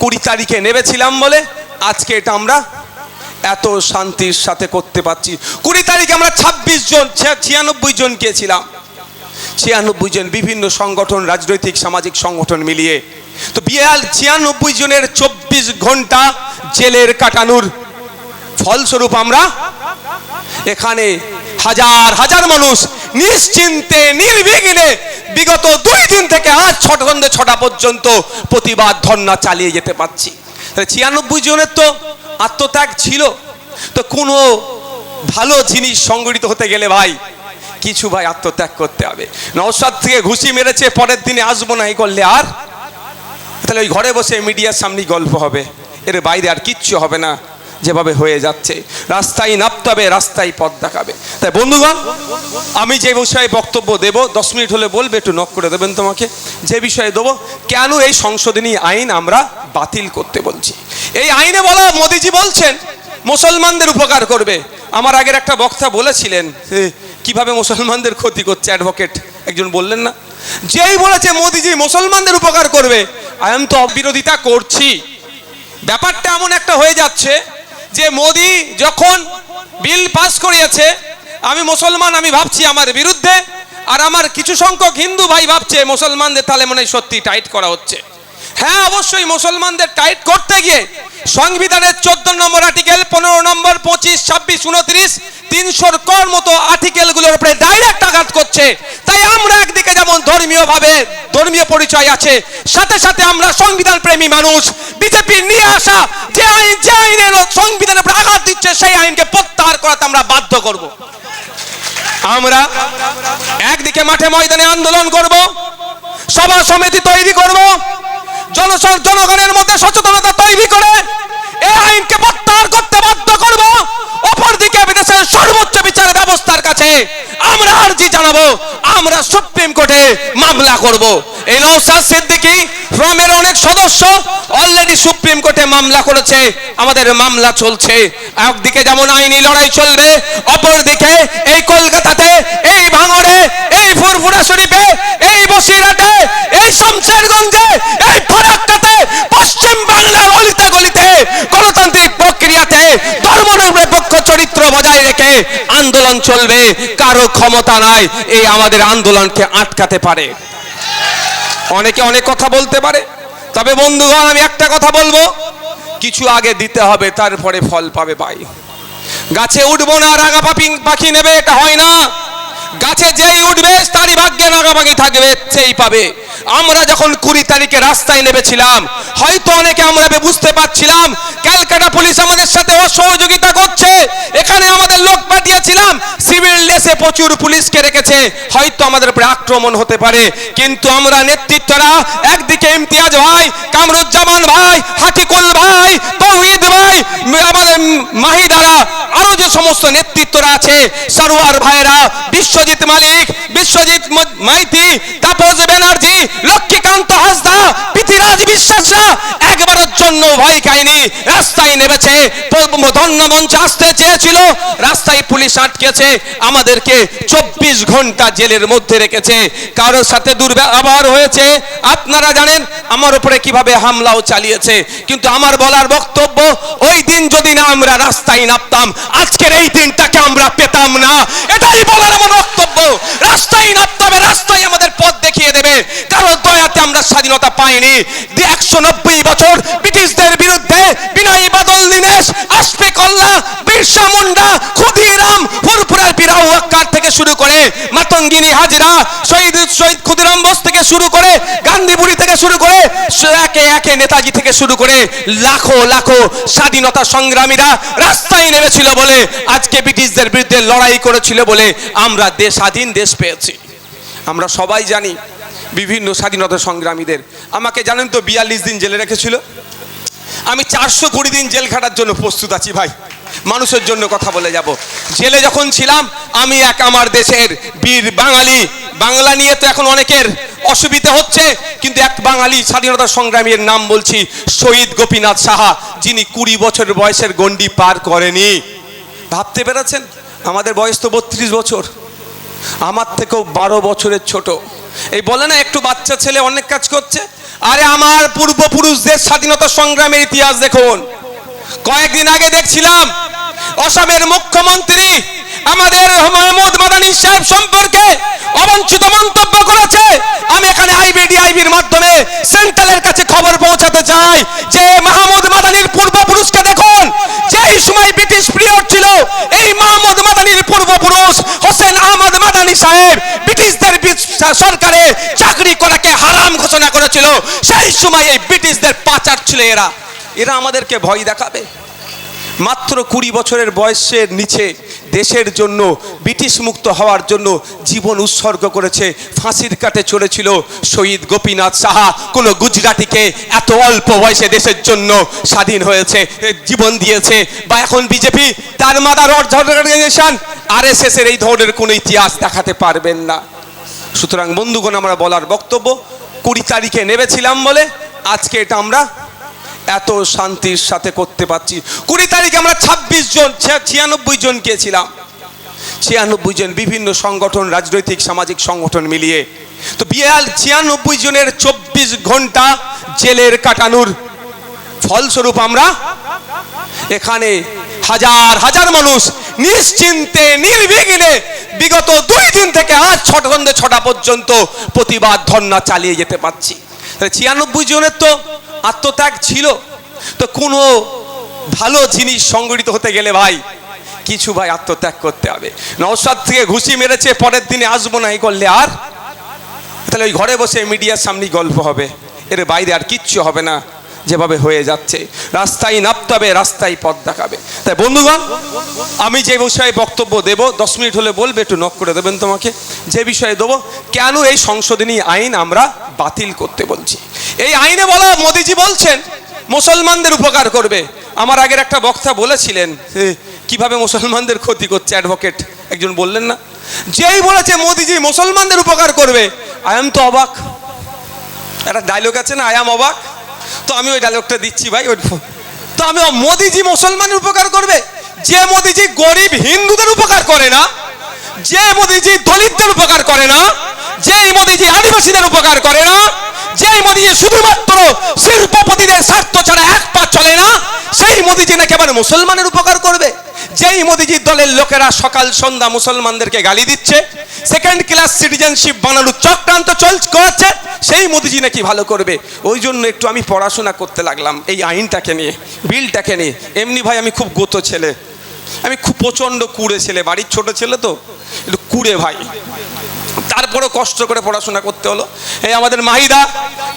কুড়ি তারিখে নেবেছিলাম বলে আজকে এটা আমরা এত শান্তির সাথে করতে পারছি। কুড়ি তারিখে আমরা ছাব্বিশ জন ছিয়ানব্বই জন গিয়েছিলাম। ছিয়ানব্বই জন বিভিন্ন সংগঠন, রাজনৈতিক, সামাজিক সংগঠন মিলিয়ে। তো বিয়াল ছিয়ানব্বই জনের চব্বিশ ঘণ্টা জেলের কাটানোর ফলস্বরূপ আমরা এখানে হাজার হাজার মানুষ নিশ্চিন্তে, নির্বিঘ্নে বিগত দুই দিন থেকে আজ ছটা সন্ধ্যে ছটা পর্যন্ত প্রতিবাদ ধর্না চালিয়ে যেতে পারছি। ছিয়ানব্বই জনের তো আত্মত্যাগ ছিল। তো কোনো ভালো জিনিস সংগঠিত হতে গেলে ভাই, কিছু ভাই আত্মত্যাগ করতে হবে। নওসাদ থেকে ঘুষি মেরেছে, পরের দিনে আসব না, এই করলে আর? তাহলে ওই ঘরে বসে মিডিয়ার সামনেই গল্প হবে। এর বাইরে আর কিচ্ছু হবে না। যেভাবে হয়ে যাচ্ছে, রাস্তায় নামতে হবে রাস্তায় পথ দেখাবে। তাই বন্ধুগণ, আমি যে বিষয়ে বক্তব্য দেব, দশ মিনিট হলে বলবে, একটু নক করে দেবেন তোমাকে, যে বিষয়ে দেবো, কেন এই সংশোধনী আইন আমরা বাতিল করতে বলছি? এই আইনে বলা, মোদিজি বলছেন, মুসলমানদের উপকার করবে। আমার আগের একটা বক্তা বলেছিলেন কীভাবে মুসলমানদের ক্ষতি করছে অ্যাডভোকেট একজন বললেন না। যেই বলেছে মোদিজি, মুসলমানদের উপকার করবে আমি তো বিরোধিতা করছি। ব্যাপারটা এমন একটা হয়ে যাচ্ছে যে মোদি যখন বিল পাস করিয়েছে, আমি মুসলমান, আমি ভাবছি আমার বিরুদ্ধে, আর আমার কিছু সংখ্যক হিন্দু ভাই ভাবছে, মুসলমানদের তাহলে মনে সত্যি টাইট করা হচ্ছে। হ্যাঁ অবশ্যই মুসলমানদের টাইট করতে গিয়ে সংবিধানের চোদ্দ নম্বর আর্টিকেল পনেরো নম্বর, পঁচিশ, ছাব্বিশ, উনত্রিশ, তিনশোর কর মতো আর্টিকেলগুলোর উপরে ডাইরেক্ট আঘাত করছে। তাই আমরা একদিকে যেমন ধর্মীয় ভাবে ধর্মীয় পরিচয় আছে, সাথে সাথে আমরা সংবিধান প্রেমী মানুষ, বিজেপি নিয়ে আসা, যে আইন, যে আইনের সংবিধানের উপরে আঘাত দিচ্ছে, সেই আইনকে প্রত্যাহার করাতে আমরা বাধ্য করব। আমরা একদিকে মাঠে ময়দানে আন্দোলন করব, সভা সমিতি তৈরি করব জনগণের মধ্যে সচেতনতা তৈরি করে এই আইনকে প্রত্যাহার করতে বাধ্য করব। অপরদিকে বিদেশের সর্বোচ্চ বিচার ব্যবস্থার কাছে আমরা আর্জি জানাব, আমরা সুপ্রিম কোর্টে মামলা করব। এই নৌসাদ সিদ্দিকী ফ্রমের অনেক সদস্য অলরেডি সুপ্রিম কোর্টে মামলা করেছে, আমাদের মামলা চলছে। একদিকে যেমন আইনি লড়াই চলবে, অপরদিকে এই কলকাতাতে এই রেখে আন্দোলন চলবে, কারও ক্ষমতা নাই, এই আমাদের আন্দোলনকে আটকাতে পারে। অনেকে অনেক কথা বলতে পারে, তবে বন্ধুগণ, আমি একটা কথা বলব, কিছু আগে দিতে হবে, তারপরে ফল পাবে ভাই। গাছে উঠবো না রাগা পাখি পাখি নেবে, এটা হয় না। গাছে যেই উঠবে, তারই ভাগ্যে রাগাপাখি থাকবে, সেই পাবে। আমরা যখন কুড়ি তারিখে রাস্তায় নেমেছিলাম, হয়তো অনেকে আমরা বুঝতে পারছিলাম, ক্যালকাটা পুলিশ আমাদের সাথে অসহযোগিতা করছে, এখানে পাঠিয়েছিলাম সিভিল ড্রেসে প্রচুর পুলিশকে রেখেছে। হয়তো আমাদের উপরে আক্রমণ হতে পারে, কিন্তু আমরা নেতৃত্বরা, একদিকে ইমতিয়াজ ভাই, কামরুজ্জামান ভাই হাতিকুল ভাই, তৌহিদ ভাই আমাদের মাহিদারা, আরও যে সমস্ত নেতৃত্বরা আছে, সারোয়ার ভাইরা, বিশ্বজিৎ মালিক, বিশ্বজিৎ মাইতি, তাপস ব্যানার্জি, লক্ষ্মীকান্ত হাসদা, পৃথিরাজ বিশ্বাসরা জন্য ভয় খায়নি রাস্তায় নেমেছে। ধন্য মঞ্চে আসতে চেয়েছিল। রাস্তায় পুলিশ আটকেছে। আমাদেরকে চব্বিশ ঘণ্টা জেলের মধ্যে রেখেছে। কারোর সাথে দুর্ব্যবহার হয়েছে। আপনারা জানেন আমার উপরে কীভাবে হামলাও চালিয়েছে। কিন্তু আমার বলার বক্তব্য, ওই দিন যদি না আমরা রাস্তায় নামতাম, আজকের এই দিনটাকে আমরা পেতাম না। এটাই বলার আমার বক্তব্য। রাস্তায় নামতে হবে রাস্তায় আমাদের পথ দেখিয়ে দেবে। কারণ দয়াতে আমরা স্বাধীনতা পাইনি। একশো নব্বই বছর ব্রিটিশদের বিরুদ্ধে বিনয়ী বাদল দীনেশ আশফে কল্লা বিরসা মুন্ডা ক্ষুদিরাম ফুরফুরার পিরাউ আক্কার থেকে শুরু করে মাতঙ্গিনী হাজরা, শহীদ শহীদ ক্ষুদিরাম বোস থেকে শুরু করে গান্ধীবুড়ি থেকে শুরু করে একে একে নেতাজি থেকে শুরু করে লাখো লাখো স্বাধীনতা সংগ্রামীরা রাস্তায় নেমেছিল বলে আজকে ব্রিটিশদের বিরুদ্ধে লড়াই করেছিল বলে আমরা দেশ স্বাধীন দেশ পেয়েছি। আমরা সবাই জানি বিভিন্ন স্বাধীনতা সংগ্রামীদের। আমাকে জানেন তো বিয়াল্লিশ দিন জেলে রেখেছিল। আমি চারশো কুড়ি দিন জেল খাটার জন্য প্রস্তুত আছি ভাই। মানুষের জন্য কথা বলে যাব। জেলে যখন ছিলাম, আমি এক আমার দেশের বীর বাঙালি। বাংলা নিয়ে তো এখন অনেকের অসুবিধা হচ্ছে, কিন্তু এক বাঙালি স্বাধীনতা সংগ্রামীর নাম বলছি শহীদ গোপীনাথ সাহা, যিনি কুড়ি বছর বয়সের গণ্ডি পার করেনি। ভাবতে পেরেছেন? আমাদের বয়স তো বত্রিশ বছর। আমার থেকেও বারো বছরের ছোট। এই বলে না, একটু বাচ্চা ছেলে অনেক কাজ করছে আরে আমার পূর্বপুরুষদের স্বাধীনতা সংগ্রামের ইতিহাস দেখুন। কয়েকদিন আগে দেখছিলাম, অসমের মুখ্যমন্ত্রী আমাদের মাহমুদ মাদানী সাহেব সম্পর্কে অবঞ্চিত মন্তব্য করেছে। আমি এখানে আইবিডি, আইবির মাধ্যমে সেন্ট্রালের কাছে খবর পৌঁছাতে চাই যে মাহমুদ মাদানির পূর্বপুরুষকে দেখুন যেই সময় ব্রিটিশ পিরিয়ড ছিল এই মাহমুদ মাদানির পূর্বপুরুষ হোসেন আহমদ মাদানি সাহেব ব্রিটিশদের বি- সরকারে চাকরি করাকে হারাম ঘোষণা করেছিল সেই সময় এই ব্রিটিশদের পাচার ছিল এরা। এরা আমাদেরকে ভয় দেখাবে। মাত্র কুড়ি বছরের বয়সের নিচে দেশের জন্য, ব্রিটিশ মুক্ত হওয়ার জন্য জীবন উৎসর্গ করেছে, ফাঁসির কাটে চড়েছিল শহীদ গোপীনাথ সাহা। কোনো গুজরাটিকে এত অল্প বয়সে দেশের জন্য স্বাধীন হয়েছে, জীবন দিয়েছে, বা এখন বিজেপি, তার মাদার অর্গানাইজেশন আর এস এর এই ধরনের কোনো ইতিহাস দেখাতে পারবেন না। সুতরাং বন্ধুগণ, আমরা বলার বক্তব্য কুড়ি তারিখে নেবেছিলাম বলে আজকে এটা আমরা এত শান্তির সাথে করতে পারছি। কুড়ি তারিখে আমরা ছাব্বিশ জন ছিয়ানব্বই জন গিয়েছিলাম। ছিয়ানব্বই জন বিভিন্ন সংগঠন, রাজনৈতিক, সামাজিক সংগঠন মিলিয়ে। তো বিয়াল ছিয়ানব্বই জনের চব্বিশ ঘণ্টা জেলের কাটানোর ফলস্বরূপ আমরা এখানে হাজার হাজার মানুষ নিশ্চিন্তে, নির্বিঘ্নে বিগত দুই দিন থেকে আজ ছটা সন্ধে ছটা পর্যন্ত প্রতিবাদ ধর্না চালিয়ে যেতে পারছি। ছিয়ানব্বই জনের তো আত্মত্যাগ ছিল। তো কোনো ভালো জিনিস সংগঠিত হতে গেলে ভাই, কিছু ভাই আত্মত্যাগ করতে হবে। নওসাদ থেকে ঘুষি মেরেছে, পরের দিনে আসব না, এই করলে আর? তাহলে ওই ঘরে বসে মিডিয়ার সামনেই গল্প হবে। এর বাইরে আর কিচ্ছু হবে না। যেভাবে হয়ে যাচ্ছে। রাস্তায় নামতে হবে রাস্তায় পথ দেখাবে। তাই বন্ধুগণ, আমি যে বিষয়ে বক্তব্য দেব, দশ মিনিট হলে বলবে, একটু নক করে দেবেন তোমাকে। যে বিষয়ে দেবো, কেন এই সংশোধনী আইন আমরা বাতিল করতে বলছি? এই আইনে বলা মোদিজি বলছেন, মুসলমানদের উপকার করবে। আমার আগের একটা বক্তা বলেছিলেন কীভাবে মুসলমানদের ক্ষতি করছে অ্যাডভোকেট একজন বললেন না। যেই বলেছে মোদিজি, মুসলমানদের উপকার করবে। আই এম তো অবাক। একটা ডায়লগ আছে না আই এম অবাক? তো আমি ওই ডায়লগটা দিচ্ছি ভাই, ওই তো আমি মোদিজি মুসলমানের উপকার করবে? যে মোদিজি গরিব হিন্দুদের উপকার করে না, যে মোদিজি দলিতদের উপকার করে না যে মোদিজি আদিবাসীদের উপকার করে না যে মোদিজি শুধুমাত্র শিল্পপতিদের স্বার্থ ছাড়া এক পা চলে না, সেই মোদিজি না আবার মুসলমানের যেই মোদিজির দলের লোকেরা সকাল সন্ধ্যা মুসলমানদেরকে গালি দিচ্ছে। সেকেন্ড ক্লাস সিটিজেনশিপ বানানোর চক্রান্ত চল করাচ্ছে। সেই মোদিজি নাকি ভালো করবে। ওই জন্য একটু আমি পড়াশোনা করতে লাগলাম। এই আইনটাকে নিয়ে, বিলটাকে নিয়ে। এমনি ভাই আমি খুব গত ছেলে। আমি খুব প্রচণ্ড কুড়ে ছেলে। বাড়ির ছোট ছেলে তো? একটু কুড়ে ভাই। তারপরেও কষ্ট করে পড়াশোনা করতে হলো। এই আমাদের মাহিদা,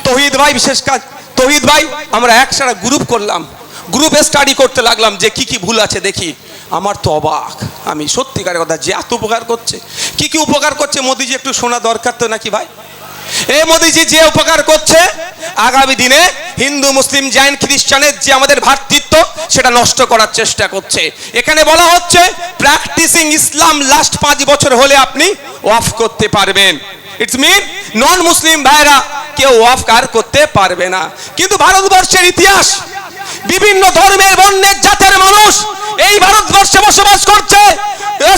তহিদ ভাই বিশেষ কাজ। তহিদ ভাই, আমরা একসাথে গ্রুপ করলাম। গ্রুপে স্টাডি করতে লাগলাম যে কি কি ভুল আছে দেখি। আমার তো অবাক। আমি সত্যিকারের কথা যে এত উপকার করছে। কি কি উপকার করছে মোদিজি একটু শোনা দরকার তো নাকি ভাই? এ মোদিজি যে উপকার করছে, আগামী দিনে হিন্দু, মুসলিম, জৈন, খ্রিস্টানের যে আমাদের ভ্রাতৃত্ব সেটা নষ্ট করার চেষ্টা করছে। এখানে বলা হচ্ছে প্র্যাকটিসিং ইসলাম লাস্ট পাঁচ বছর হলে আপনি অফ করতে পারবেন। ইটস মিন নন মুসলিম ভাইরা কেউ অফ কার করতে পারবে না। কিন্তু ভারতবর্ষের ইতিহাস, বিভিন্ন ধর্মের বর্ণের জাতের মানুষ এই ভারতবর্ষে বসবাস করছে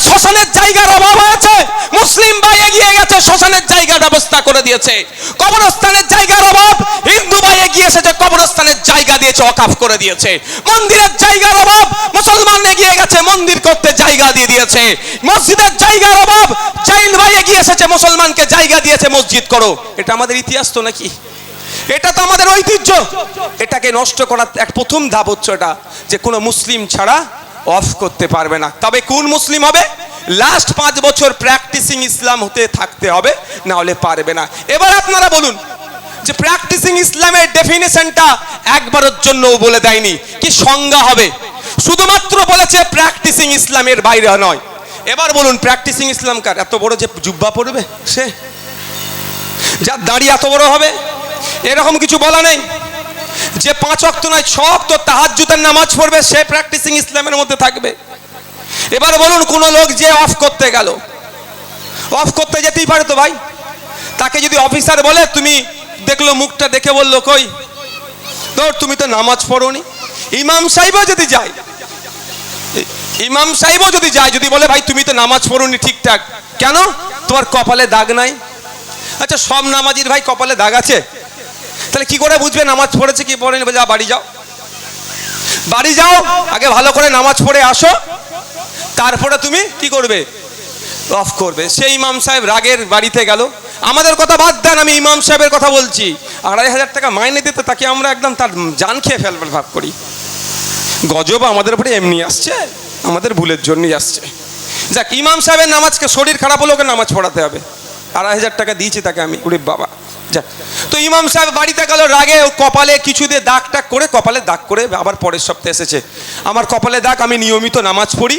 শ্মশানের জায়গার অভাব আছে মুসলিম ভাই এগিয়ে গেছে, শ্মশানের জায়গার ব্যবস্থা করে দিয়েছে। কবরস্থানের জায়গার অভাব, হিন্দু ভাই এগিয়ে এসেছে, কবরস্থানের জায়গা দিয়েছে অকাফ করে দিয়েছে। মন্দিরের জায়গার অভাব, মুসলমান এগিয়ে গেছে, মন্দির করতে জায়গা দিয়ে দিয়েছে। মসজিদের জায়গার অভাব জৈন ভাই এগিয়ে এসেছে, মুসলমানকে জায়গা দিয়েছে, মসজিদ করো। এটা আমাদের ইতিহাস তো নাকি? এটা তো আমাদের ঐতিহ্য। এটাকে নষ্ট করার এক প্রথম ধাপ হচ্ছে এটা যে কোনো মুসলিম ছাড়া অফ করতে পারবে না। তবে কোন মুসলিম হবে? লাস্ট পাঁচ বছর প্র্যাকটিসিং ইসলাম হতে থাকতে হবে না হলে পারবে না। এবার আপনারা বলুন যে প্র্যাকটিসিং ইসলামের ডেফিনেশনটা একবারের জন্য বলে দেয়নি, কি সংজ্ঞা হবে? শুধুমাত্র বলেছে প্র্যাকটিসিং ইসলামের বাইরে নয়। এবার বলুন প্র্যাকটিসিং ইসলাম কার? এত বড় যে জুব্বা পড়বে সে? যার দাড়ি এত বড় হবে? এরকম কিছু বলা নেই। যে পাঁচ অক্ত নয়, ছ অক্ত তাহাজ্জুদের নামাজ পড়বে, সে প্র্যাকটিসিং ইসলামের মধ্যে থাকবে। এবার বলুন, কোন লোক যে অফ করতে গেল অফ করতে যেতেই পারে তো ভাই? তাকে যদি অফিসার বলে, তুমি দেখল মুখটা দেখে বলল কই? ধর, তুমি তো নামাজ পড়োনি। ইমাম সাহেবও যদি যায়, ইমাম সাহেবও যদি যায়, যদি বলে, ভাই, তুমি তো নামাজ পড়োনি ঠিকঠাক। কেন? তোমার কপালে দাগ নাই? আচ্ছা সব নামাজির ভাই কপালে দাগ আছে? তাহলে কি করে বুঝবে নামাজ পড়েছে কি পড়েনি? যা বাড়ি যাও। বাড়ি যাও, আগে ভালো করে নামাজ পড়ে আসো। তারপরে তুমি কি করবে? অফ করবে। সেই ইমাম সাহেব রাগের বাড়িতে গেল। আমাদের কথা বাদ দেন, আমি ইমাম সাহেবের কথা বলছি। আড়াই হাজার টাকা মাইনে দিতে, তাকে আমরা একদম তার জান খেয়ে ফেলবার ভাব করি। গজব আমাদের উপরে এমনি আসছে, আমাদের ভুলের জন্যই আসছে। যাক, ইমাম সাহেবের নামাজকে শরীর খারাপ হলেও ওকে নামাজ পড়াতে হবে। আড়াই হাজার টাকা দিয়েছি তাকে আমি উরে বাবা। তো ইমাম সাহেব বাড়িতে গেল, রাগে ও কপালে কিছু দিয়ে দাগ টাগ করে, কপালে দাগ করে আবার পরের সপ্তাহে এসেছে। আমার কপালে দাগ, আমি নিয়মিত নামাজ পড়ি,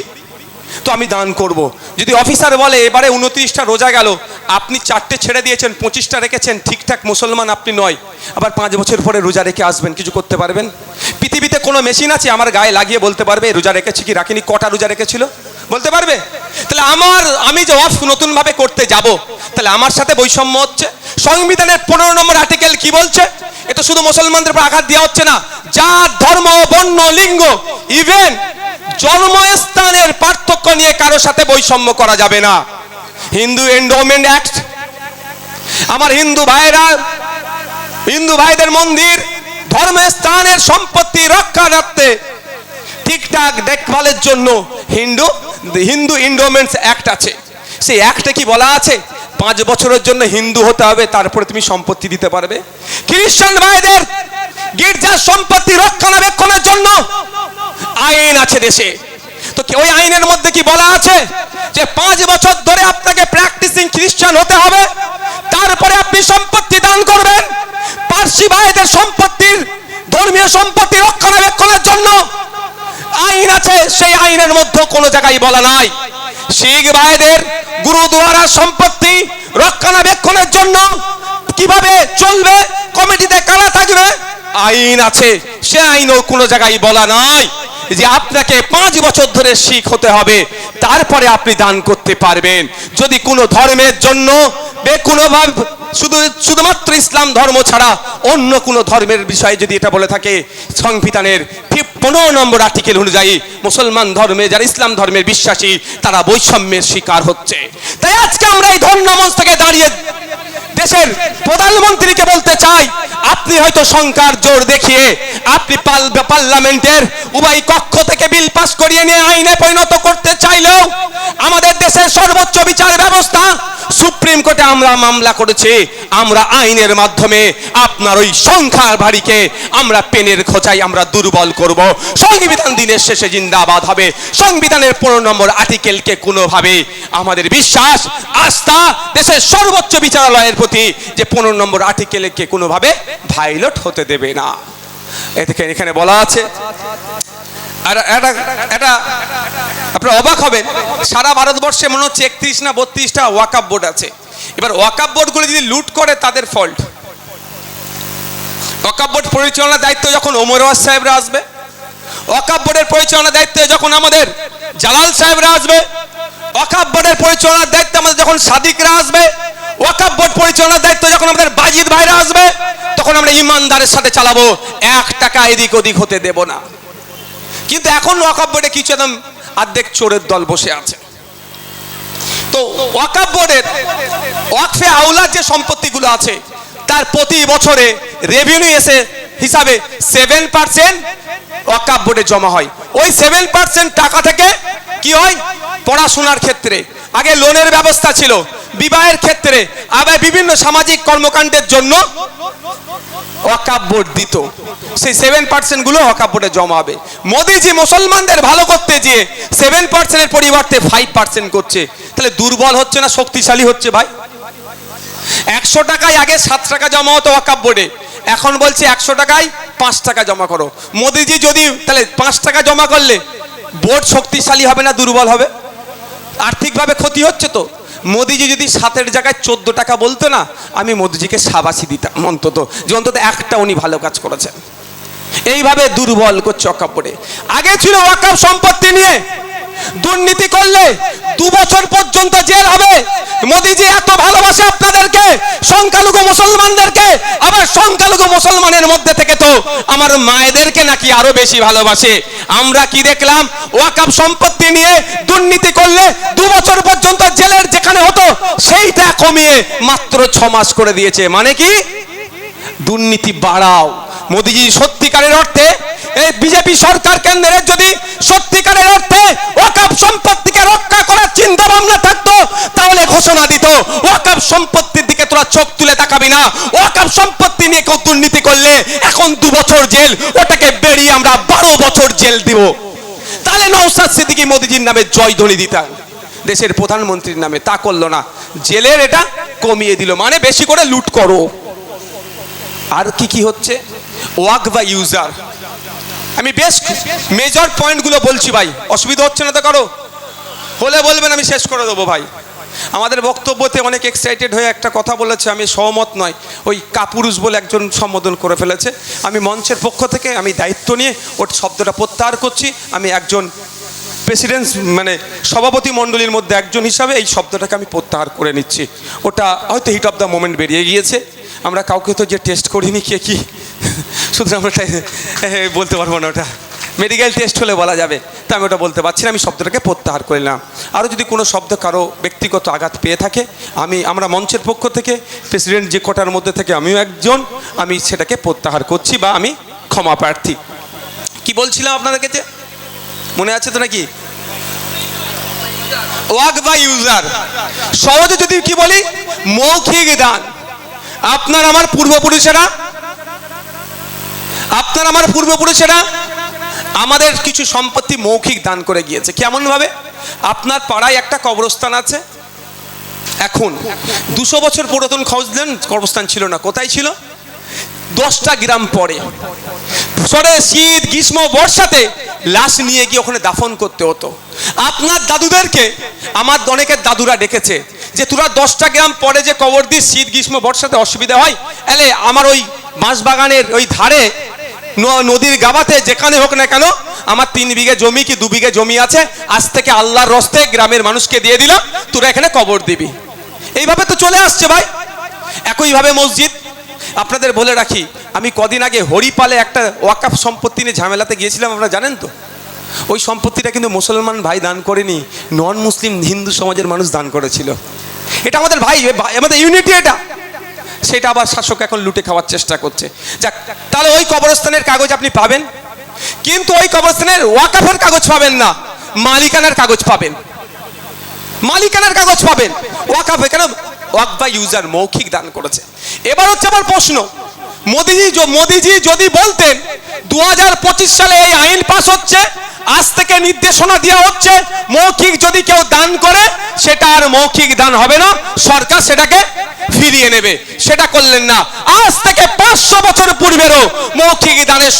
তো আমি দান করব। যদি অফিসার বলে, এবারে উনত্রিশটা রোজা গেল, আপনি চারটে ছেড়ে দিয়েছেন, পঁচিশটা রেখেছেন, ঠিকঠাক মুসলমান আপনি নয়, আবার পাঁচ বছর পরে রোজা রেখে আসবেন, কিছু করতে পারবেন? পৃথিবীতে কোনো মেশিন আছে? আমার গায়ে লাগিয়ে বলতে পারবে, রোজা রেখেছি কি, রাখিনি? কটা রোজা রেখেছিল? বলতে পারবে? তাহলে আমার, আমি যে অফ নতুনভাবে করতে যাব, তাহলে আমার সাথে বৈষম্য হচ্ছে। সংবিধানের পনেরো নম্বর আর্টিকেল কি বলছে? এটা শুধু মুসলমানদের উপর আঘাত দেওয়া হচ্ছে না, জাত, ধর্ম, বর্ণ, লিঙ্গ ইভেন জন্মস্থানের পার্থক্য নিয়ে কারও সাথে বৈষম্য করা যাবে না। হিন্দু এন্ডোমেন্ট অ্যাক্ট আমার হিন্দু ভাইরা, হিন্দু ভাইদের মন্দির, ধর্মস্থানের সম্পত্তি রক্ষা রাখতে ঠিকঠাক দেখভালের জন্য হিন্দু হিন্দু ইন্ডোমেন্টস অ্যাক্ট আছে। সেই অ্যাক্টে কি বলা আছে? পাঁচ বছরের জন্য হিন্দু হতে হবে, তারপরে তুমি সম্পত্তি দিতে পারবে। খ্রিস্টান ভাইদের গির্জার সম্পত্তি রক্ষণাবেক্ষণের জন্য আইন আছে দেশে। তো ওই আইনের মধ্যে কি বলা আছে? যে পাঁচ বছর ধরে আপনাকে প্র্যাকটিসিং খ্রিস্টান হতে হবে, তারপরে আপনি সম্পত্তি দান করবেন। পার্সি ভাইদের সম্পত্তির, ধর্মীয় সম্পত্তি রক্ষণাবেক্ষণের জন্য আছে, সেই আইনের মধ্যে কোনো জায়গায় বলা নাই। শিখ ভাইদের গুরুদুয়ারা সম্পত্তি রক্ষণাবেক্ষণের জন্য কীভাবে চলবে, কমিটিতে কারা থাকবে? আইন আছে, সে আইনও কোনো জায়গায় বলা নাই। যে আপনাকে পাঁচ বছর ধরে শিখ হতে হবে, তারপরে আপনি দান করতে পারবেন। যদি কোনো ধর্মের জন্য বে কোনোভাবে শুধু, শুধুমাত্র ইসলাম ধর্ম ছাড়া অন্য কোনো ধর্মের বিষয়ে যদি এটা বলে থাকে, সংবিধানের পনেরো নম্বর আর্টিকেল অনুযায়ী মুসলমান ধর্মে, যারা ইসলাম ধর্মের বিশ্বাসী, তারা বৈষম্যের শিকার হচ্ছে। তাই আজকে আমরা এই ধর্ম থেকে দাঁড়িয়ে দেশের প্রধানমন্ত্রীকে বলতে চাই, আপনি হয়তো সংখ্যার জোর দেখিয়ে আপনি পার্লামেন্টের উভয় কক্ষ থেকে বিল পাস করিয়ে নিয়ে আইনে পরিণত করতে চাইলেও আমাদের দেশের সর্বোচ্চ বিচার ব্যবস্থা, সুপ্রিম কোর্টে আমরা মামলা করেছি, আমরা আইনের মাধ্যমে আপনার ওই সংখ্যার ভারীকে আমরা পেনের খোঁচাই আমরা দুর্বল করব। সংবিধান দিনের শেষে জিন্দাবাদ হবে। সংবিধানের পনেরো নম্বর আর্টিকেলকে কোনোভাবে আমাদের বিশ্বাস, আস্থা দেশের সর্বোচ্চ বিচারালয়ের প্রতি যে পনেরো নম্বর আর্টিকেলকে কোনোভাবে ভাইলট হতে দেবে না। এদিকে এখানে বলা আছে। আপনারা অবাক হবেন, সারা ভারতবর্ষে মনে হচ্ছে একত্রিশ না বত্রিশটা ওয়াকাপ বোর্ড আছে। এবার ওয়াকাপ বোর্ডগুলো যদি লুট করে, তাদের ফল্ট ওয়াকাপ বোর্ড পরিচালনার দায়িত্ব যখন ওমর সাহেবরা আসবে ওয়াকাপ বোর্ডের পরিচালনার দায়িত্বে যখন আমাদের জালাল সাহেবরা আসবে ওয়াকাপ বোর্ডের পরিচালনার দায়িত্বে আমাদের যখন সাদিকরা আসবে ওয়াকাপ বোর্ড পরিচালনার দায়িত্ব যখন আমাদের বাজিদ ভাইরা আসবে, তখন আমরা ইমানদারের সাথে চালাবো। এক টাকা এদিক ওদিক হতে দেব না। কিন্তু এখন ওয়াকাপ বোর্ডে কিছু একদম অর্ধেক চোরের দল বসে আছে। তো ওয়াকাপ বোর্ডের ওয়াকফে আউলার যে সম্পত্তিগুলো আছে, তার প্রতি বছরে রেভিনিউ এসে হিসাবে সেভেন পার্সেন্ট ওয়াকাপ বোর্ডে জমা হয়। ওই সেভেন পার্সেন্ট টাকা থেকে কি হয়? পড়াশোনার ক্ষেত্রে। আগে লোনের ব্যবস্থা ছিল। বিবাহের ক্ষেত্রে, আবার বিভিন্ন সামাজিক কর্মকাণ্ডের জন্য ওয়াকাব বোর্ড দিত। সেই সেভেন পার্সেন্টগুলো ওয়াকাব বোর্ডে জমা হবে। মোদিজি মুসলমানদের ভালো করতে গিয়ে সেভেন পার্সেন্টের পরিবর্তে ফাইভ পার্সেন্ট করছে। তাহলে দুর্বল হচ্ছে না শক্তিশালী হচ্ছে ভাই? একশো টাকায় আগে সাত টাকা জমা হতো ওয়াকাব বোর্ডে। এখন বলছে একশো টাকায় পাঁচ টাকা জমা করো। মোদিজি যদি, তাহলে পাঁচ টাকা জমা করলে বোর্ড শক্তিশালী হবে না দুর্বল হবে? আর্থিকভাবে ক্ষতি হচ্ছে তো? মোদিজি যদি সাতের জায়গায় চোদ্দ টাকা বলতো না, আমি মোদিজিকে সাবাসি দিতাম অন্তত, যে অন্তত একটা উনি ভালো কাজ করেছেন। এইভাবে দুর্বল করছে অকাপড়ে আগে ছিল ওয়াকাপ সম্পত্তি নিয়ে দুর্নীতি করলে দু বছর পর্যন্ত জেল হবে। মোদিজি এত ভালোবাসে আপনাদেরকে, সংখ্যালঘু মুসলমানদেরকে, আবার সংখ্যালঘু মুসলমানের মধ্যে থেকে তো আমার মায়েদেরকে নাকি আরও বেশি ভালোবাসে। আমরা কি দেখলাম? ওয়াকাপ সম্পত্তি নিয়ে দুর্নীতি করলে দু বছর পর্যন্ত জেলের যেখানে হতো, সেইটা কমিয়ে মাত্র ছ মাস করে দিয়েছে। মানে কি? দুর্নীতি বাড়াও। মোদিজি, সত্যিকারের অর্থে এই বিজেপি সরকার কেন্দ্রের যদি সত্যিকারের অর্থে ওয়াকাপ সম্পত্তিকে রক্ষা করার চিন্তা ভাবনা থাকতো, তাহলে ঘোষণা দিত ওয়াকাপ সম্পত্তির দিকে তোরা চোখ তুলে তাকাবি না। ওয়াকাপ সম্পত্তি নিয়ে কেউ দুর্নীতি করলে এখন দু বছর জেল, ওটাকে বেরিয়ে আমরা বারো বছর জেল দিব। তাহলে নৌসাদ সিদ্দিকী মোদিজির নামে জয় জয়ধ্বনি দিতাম। দেশের প্রধানমন্ত্রীর নামে তা করল না। জেলের এটা কমিয়ে দিল। মানে বেশি করে লুট করো। আর কি কি হচ্ছে? ওয়াক বা ইউজার। আমি বেশ মেজর পয়েন্টগুলো বলছি ভাই। অসুবিধা হচ্ছে না তো কারও? হলে বলবেন, আমি শেষ করে দেবো ভাই। আমাদের বক্তব্যতে অনেক এক্সাইটেড হয়ে একটা কথা বলেছে, আমি সহমত নয়। ওই কাপুরুষ বলে একজন সম্বোধন করে ফেলেছে। আমি মঞ্চের পক্ষ থেকে আমি দায়িত্ব নিয়ে ওর শব্দটা প্রত্যাহার করছি। আমি একজন প্রেসিডেন্ট মানে সভাপতি মণ্ডলীর মধ্যে একজন হিসাবে এই শব্দটাকে আমি প্রত্যাহার করে নিচ্ছি। ওটা হয়তো হিট অফ দ্য মোমেন্ট বেরিয়ে গিয়েছে। আমরা কাউকে তো যে টেস্ট করিনি, কে কি? সুতরাং আমরা বলতে পারব না ওটা। মেডিকেল টেস্ট হলে বলা যাবে। তা আমি ওটা বলতে পারছি না, আমি শব্দটাকে প্রত্যাহার করে নিলাম। আরও যদি কোনো শব্দ কারও ব্যক্তিগত আঘাত পেয়ে থাকে, আমি, আমরা মঞ্চের পক্ষ থেকে প্রেসিডেন্ট যে কোটার মধ্যে থেকে আমিও একজন, আমি সেটাকে প্রত্যাহার করছি বা আমি ক্ষমা প্রার্থী। কি বলছিলাম আপনাদের কাছে? মনে আছে তো নাকি? ওয়াক বা ইউজার। সহজে যদি কি বলি, মৌখিক দান। আপনার আমার পূর্বপুরুষেরা আপনার আমার পূর্বপুরুষেরা আমাদের কিছু সম্পত্তি মৌখিক দান করে গিয়েছে। কেমন ভাবে আপনার পাড়ায় একটা কবরস্থান আছে। এখন দুশো বছর পুরাতন খোঁজলেন কবরস্থান ছিল না। কোথায় ছিল? দশটা গ্রাম পরে। সরে শীত, গ্রীষ্ম, বর্ষাতে লাশ নিয়ে গিয়ে ওখানে দাফন করতে হতো। আপনার দাদুদেরকে, আমার অনেকের দাদুরা ডেকেছে। যে তোরা দশটা গ্রাম পরে যে কবর দিস, শীত, গ্রীষ্ম, বর্ষাতে অসুবিধা হয় এলে আমার ওই বাঁশবাগানের ওই ধারে নদীর গাবাতে যেখানে হোক না কেন, আমার তিন বিঘে জমি কি দু বিঘে জমি আছে, আজ থেকে আল্লাহর রস্তে গ্রামের মানুষকে দিয়ে দিলাম, তোরা এখানে কবর দিবি। এইভাবে তো চলে আসছে ভাই। একইভাবে মসজিদ, আপনাদের বলে রাখি, আমি কদিন আগে হরিপালে একটা ওয়াকাফ সম্পত্তি নিয়ে ঝামেলাতে গিয়েছিলাম, আপনারা জানেন তো? ওই সম্পত্তিটা কিন্তু মুসলমান ভাই দান করেনি নন মুসলিম হিন্দু সমাজের মানুষ দান করেছিল। এটা আমাদের ভাই আমাদের ইউনিটি এটা। সেটা আবার শাসক এখন লুটে খাওয়ার চেষ্টা করছে। যাক, তাহলে ওই কবরস্থানের কাগজ আপনি পাবেন। কিন্তু ওই কবরস্থানের ওয়াকাফের কাগজ পাবেন না, মালিকানার কাগজ পাবেন। মালিকানার কাগজ পাবেন। ওয়াকাফে কেন ওয়াক বা ইউজার মৌখিক দান করেছে। এবার হচ্ছে আমার প্রশ্ন, মোদিজি মোদিজি যদি বলতেন দু হাজার পঁচিশ সালে এই আইন পাস হচ্ছে আজ থেকে নির্দেশনা দেওয়া হচ্ছে, মৌখিক যদি কেউ দান করে, সেটা আর মৌখিক দান হবে না। সরকার সেটাকে ফিরিয়ে নেবে। সেটা করলেন না। আজ থেকে পাঁচশো বছর পূর্বেরও মৌখিক দানের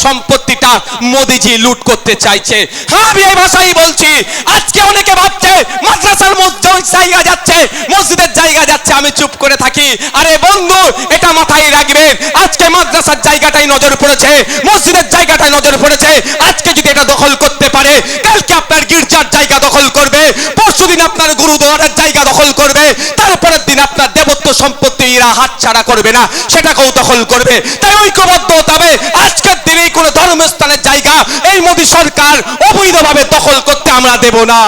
সম্পত্তিটা মোদিজি লুট করতে চাইছে। হ্যাঁ আমি এই ভাষাই বলছি। আজকে অনেকে ভাবছে, মাদ্রাসার মধ্যে জায়গা যাচ্ছে, মসজিদের জায়গা যাচ্ছে। আমি চুপ করে থাকি। আরে বন্ধু, এটা মাথায় রাখবেন আজকে মাদ্রাসার জায়গাটাই নজর পড়েছে, মসজিদের জায়গাটাই নজর পড়েছে। আজকে যদি এটা দখল করতে পারে, কালকে আপনার গির্জার জায়গা দখল করবে, পরশুদিন আপনার গুরুদুয়ারের জায়গা দখল করবে, তারপরের দিন আপনার দেবত্ব সম্পত্তি এরা হাতছাড়া করবে না, সেটাকেও দখল করবে। তাই ঐক্যবদ্ধ হতে হবে। আজকের দিনেই কোনো ধর্মস্থানের জায়গা এই মোদী সরকার অবৈধভাবে দখল করতে আমরা দেব না।